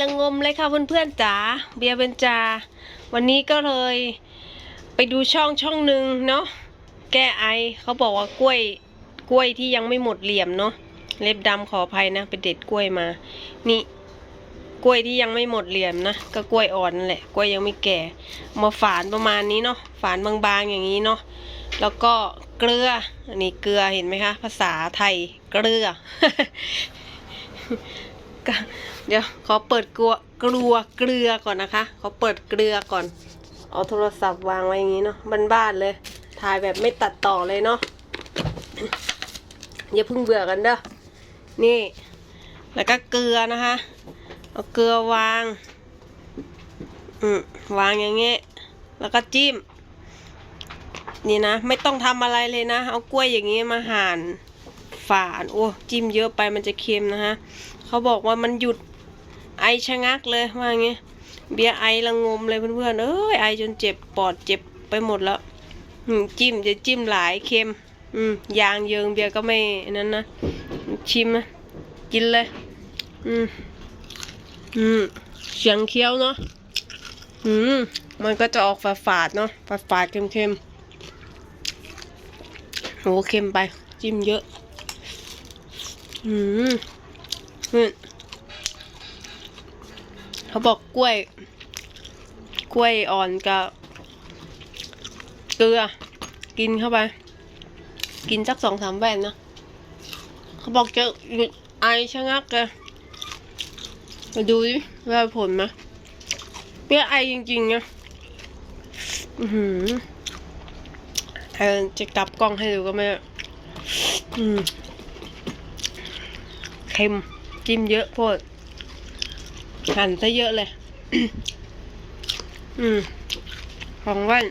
ละงมเลยค่ะเพื่อนๆจ๋าเบียร์เบนจา วันนี้ก็เลยไปดูช่องช่องหนึ่งเนาะแก้ไอเขาบอกว่ากล้วยกล้วยที่ยังไม่หมดเหลี่ยมเนาะเล็บดำขออภัยนะไปเด็ดกล้วยมา นี่กล้วยที่ยังไม่หมดเหลี่ยมนะก็กล้วยอ่อนนั่นแหละกล้วยยังไม่แก่ มาฝานประมาณนี้เนาะฝานบางๆอย่างนี้เนาะแล้วก็เกลืออันนี้เกลือเห็นไหมคะ ภาษาไทยเกลือ เดี๋ยวขอเปิดกลัวกลัวเกลือก่อนนะคะ ขอเปิดเกลือก่อน เอาโทรศัพท์วางไว้อย่างนี้เนาะบ้านๆเลย ถ่ายแบบไม่ตัดต่อเลยเนาะอย่าเพิ่งเบื่อกันเด้อนี่ แล้วก็เกลือนะคะ เอาเกลือวาง อืมวางอย่างเงี้ยแล้วก็จิ้ม นี่นะ ไม่ต้องทำอะไรเลยนะ เอากล้วยอย่างงี้มาหั่นฝาน โอ้ จิ้มเยอะไปมันจะเค็มนะคะ เขาบอกว่ามันหยุดไอชะงักเลยว่าอย่างงี้เบียไอละงมเลยเพื่อนๆเอ้ยไอจนเจ็บปอดเจ็บไปหมดแล้วจิ้มจะจิ้มหลายเค็ม อืมยางเยิงเบียก็ไม่นั้นนะชิมนะกินเลย อืมอืมเสียงเคี้ยวเนาะอืมมันก็จะออกฝาดเนาะฝาดๆเค็มๆโหเค็มไป จิ้มเยอะ อืม นี่เขาบอกกล้วย กล้วยอ่อนกับเกลือ กินเข้าไป กินสักสองสามแว่นนะเขาบอกจะหยุดไอชะงักเลยมาดูดิว่าผลไหมเปรี้ยไอจริงๆนะอือหือเออจะกลับกล้องให้ดูก็ไม่อืมเค็ม จิ้มเยอะโพดหั่นซะเยอะเลย อืม ของแว่น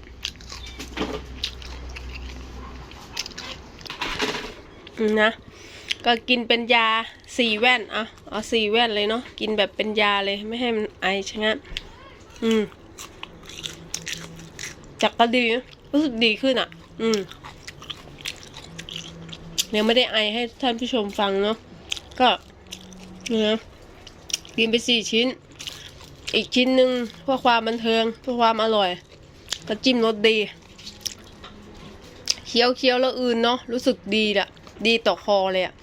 อืมนะ ก็กินเป็นยาสี่แว่นเอาเอาสี่แว่นเลยเนาะ กินแบบเป็นยาเลยไม่ให้มันไอชะงักอืม จากก็ดีรู้สึกดีขึ้นอะ อืมยังไม่ได้ไอให้ท่านผู้ชมฟังเนาะ ก็ นะกินไปสี่ชิ้น อีกชิ้นหนึ่งเพื่อความบันเทิงเพื่อความอร่อยก็จิ้มรสดีเคี้ยวเคี้ยวแล้วอื่นเนาะรู้สึกดีอะดีต่อคอเลยอะ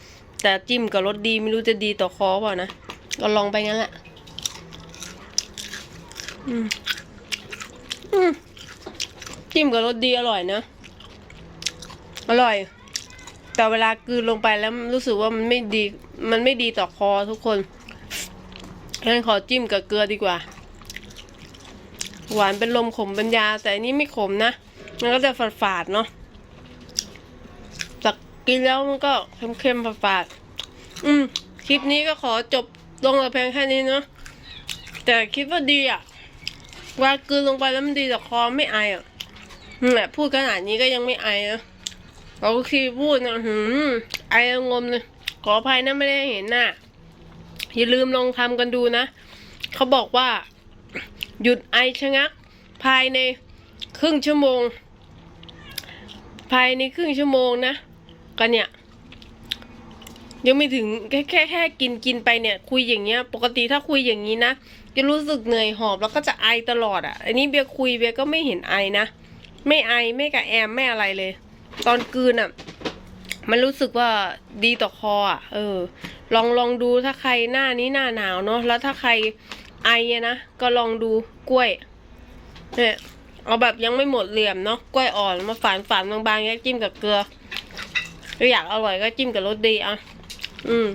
แต่จิ้มกับรสดีไม่รู้จะดีต่อคอเปล่านะก็ลองไปงั้นแหละอืมอืมจิ้มกับรสดีอร่อยนะ อร่อย แต่เวลากืนลงไปแล้วรู้สึกว่ามันไม่ดี มันไม่ดีต่อคอทุกคนงั้นขอจิ้มกับเกลือดีกว่า หวานเป็นลมขมเป็นยา แต่อันนี้ไม่ขมนะ มันก็จะฝาดๆเนาะแต่กินแล้วมันก็เค็มๆฝาดๆอืม คลิปนี้ก็ขอจบลงแต่เพียงแค่นี้เนาะ แต่คิดว่าดีอะว่ากืนลงไปแล้วมันดีต่อคอไม่ไออะอืมแหละพูดขนาดนี้ก็ยังไม่ไอนะ เราคีพูดนะหืมไองมเลยขออภัยนะไม่ได้เห็นหน้าอย่าลืมลองทำกันดูนะ เขาบอกว่า หยุดไอชะงัก ภายในครึ่งชั่วโมง ภายในครึ่งชั่วโมงนะกันเนี่ยยังไม่ถึงแค่แค่แค่กินกินไปเนี่ย คุยอย่างเงี้ย ปกติถ้าคุยอย่างนี้นะจะรู้สึกเหนื่อยหอบแล้วก็จะไอตลอดอะ่ะ อันนี้เบียคุยเบียก็ไม่เห็นไอนะ ไม่ไอไม่กระแอมไม่อะไรเลย ตอนกืนอะ่ะ มันรู้สึกว่าดีต่อคออะ เออ ลองลองดูถ้าใครหน้านี้หน้าหนาวเนาะแล้วถ้าใครไออะนะก็ลองดูกล้วยเนี่ยเอาแบบยังไม่หมดเหลี่ยมเนาะกล้วยอ่อนมาฝานฝานบางๆแล้วจิ้มกับเกลือถ้าอยากอร่อยก็จิ้มกับรสดีอะ อืม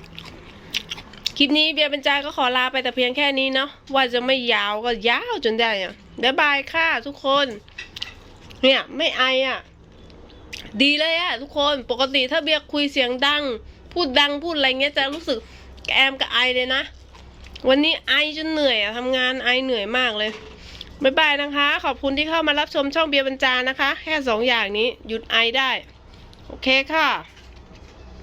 คลิปนี้เบียร์บรรจาก็ขอลาไปแต่เพียงแค่นี้เนาะว่าจะไม่ยาวก็ยาวจนได้อะบ๊ายบายค่ะทุกคน เนี่ย ไม่ไออะ ดีเลยอะทุกคนปกติถ้าเบียร์คุยเสียงดัง พูดดังพูดอะไรเงี้ยจะรู้สึกแอมกับไอเลยนะ วันนี้ไอจนเหนื่อยอะทำงานไอเหนื่อยมากเลยบ๊ายบายนะคะ ขอบคุณที่เข้ามารับชมช่องเบียร์บรรจานะคะ แค่สองอย่างนี้หยุดไอได้ โอเคค่ะ